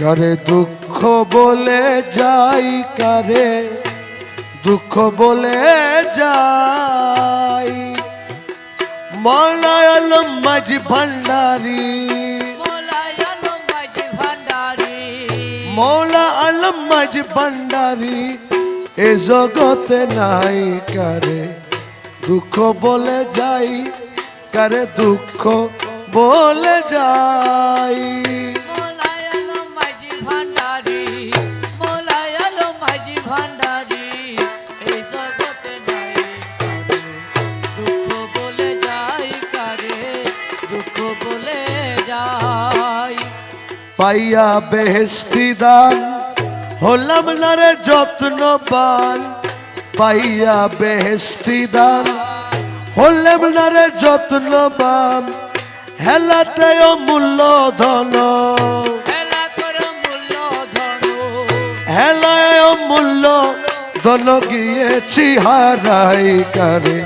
করে দুঃখ বলে যাই কারে দুঃখ বলে যাই। মৌলায় আলম মাঝি ভান্ডারি। মোলায় আলম মাঝি ভান্ডারি। মৌলা আলম মাঝি ভান্ডারি। এ জগতে নাই কারে দুঃখ বলে যাই কারে দুঃখ বলে যাই। ভান্ডারি এই জগতে নাই দুঃখ বলে যাই কারে দুঃখ বলে যাই। পাইয়া বেহেস্তি দান হলাম না রে যত্নবান পাইয়া বেহেস্তি দান হলাম না রে যত্নবান হেলাতে মূল্য ধন। হেলা মূল্য ধন গিয়েছি হারাই কারে।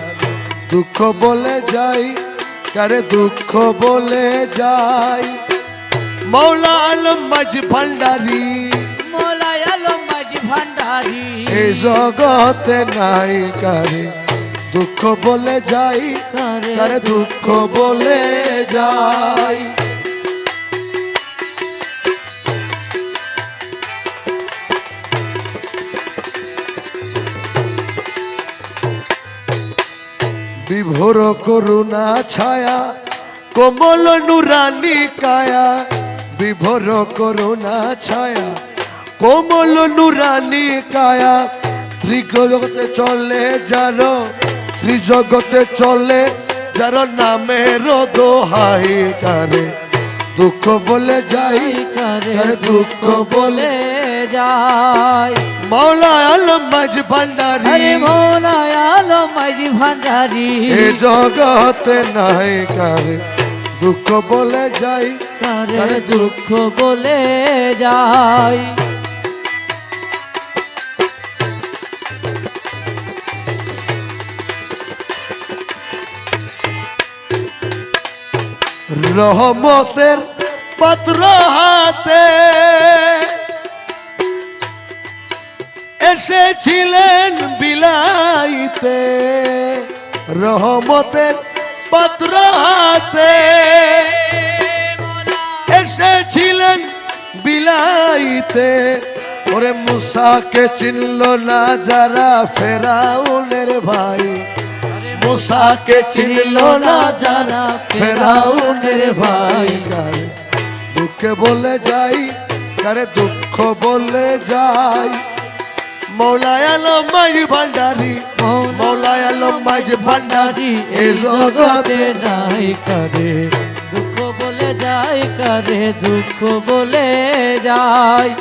দুঃখ বলে যাই কারে দুঃখ বলে যাই। মৌলা আলম মাঝ ভান্ডারি মোলায় আলম মাঝি ভান্ডারি। এই জগতে নাই কারে। দুঃখ বলে যাই কারে কারে দুঃখ বলে যাই। বিভোর করুণা ছায়া কোমল নুরানি কায়া। বিভোর করুণা ছায়া কোমল নুরানি কায়া। ত্রিজগতে চলে যার ত্রিজগতে চলে যার নামের দোহাই কারে দুঃখ বলে যাই কারে দুঃখ বলে যায় মৌলা আলম মাঝ ভান্ডারি আরে মোলায় আলম মাঝি ভান্ডারি এ জগতে নাই কারে দুঃখ বলে যাই কারে দুঃখ বলে যায় রহমতের পত্র হাতে এসেছিলেন বিলাইতে, রহমতের পত্র হাতে। এসেছিলেন বিলাইতে, ওরে মুসাকে চিনল না যারা ফেরাউনের ভাই। মুসাকে চিনল না যারা ফেরাউনের ভাই। দুঃখে বলে যাই, কারে দুঃখ বলে যাই মৌলায় আলম মাঝি ভান্ডারি। মৌলায় আলম মাঝি ভান্ডারি এ জগতে নাই করে। দুঃখ বলে যায় করে দুঃখ বলে যায়।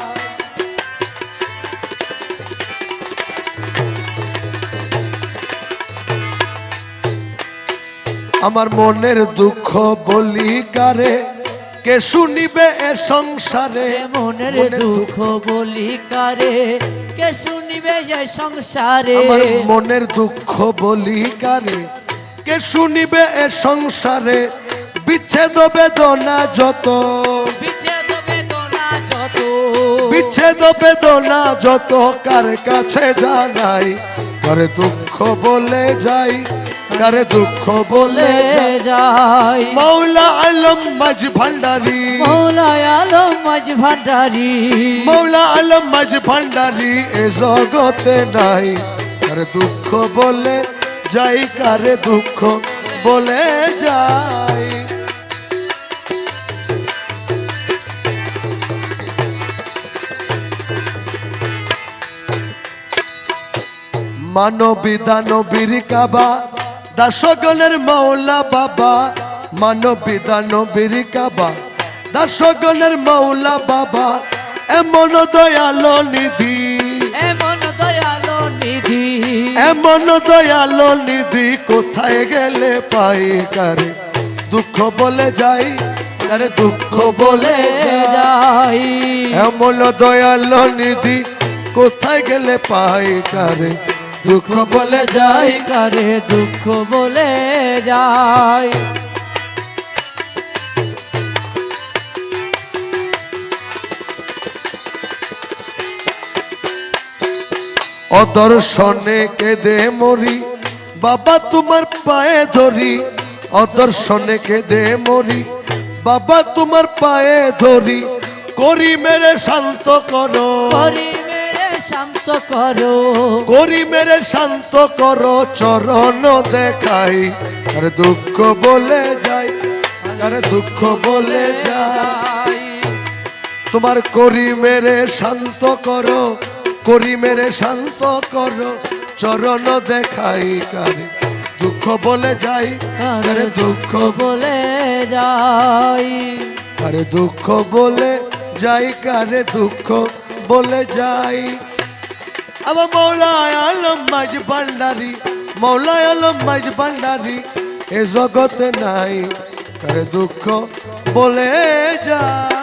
আমার মনের দুঃখ বলি কারে কে শুনিবে এ সংসারে? মনের দুঃখ বলি কারে কে শুনিবে যে সংসারে? আমার মনের দুঃখ বলি কারে? কে শুনিবে এ সংসারে? বিচ্ছেদ বেদনা যত। বিচ্ছেদ বেদনা যত। বিচ্ছেদ বেদনা যত কার কাছে জানাই? করে দুঃখ বলে যাই। কারে দুঃখ বলে বলে যাই মৌলা আলম মাঝ ভান্ডারি। মৌলা আলম মাঝ ভান্ডারি। মৌলা আলম মাঝ ভান্ডারি এ জগতে নাই। কারে দুঃখ বলে যাই কারে দুঃখ বলে যাই মানবী দানবীর কাবা দাসগণের মৌলা বাবা মানবী দানবীর কাবা। দাসগণের মৌলা বাবা এমন দয়ালো নিধি। এমন দয়ালো নিধি। এমন দয়ালো নিধি কোথায় গেলে পাই কারে দুঃখ বলে যাই কারে দুঃখ বলে যাই। যাই। এমন দয়ালো নিধি কোথায় গেলে পাই কারে দুঃখ বলে যাই, কারে দুঃখ বলে যাই? অদর্শনে কেঁদে মরি, বাবা তোমার পায়ে ধরি। অদর্শনে কেঁদে মরি, বাবা তোমার পায়ে ধরি। করি মেরে শান্ত করি। শান্ত করো। করি মেরে শান্ত করো চরণ দেখাই। আর দুঃখ বলে যাই আর দুঃখ বলে যাই। তোমার করি মেরে শান্ত করো করি মেরে শান্ত করো চরণ দেখাই কারে। দুঃখ বলে যাই আরে দুঃখ বলে যাই। আরে দুঃখ বলে যাই কারে দুঃখ বলে যাই। আমার মৌলায় আলম মাইজ ভান্ডারি মৌলায় আলম মাইজ ভান্ডারি এ জগতে নাই তার দুঃখ বলে যায়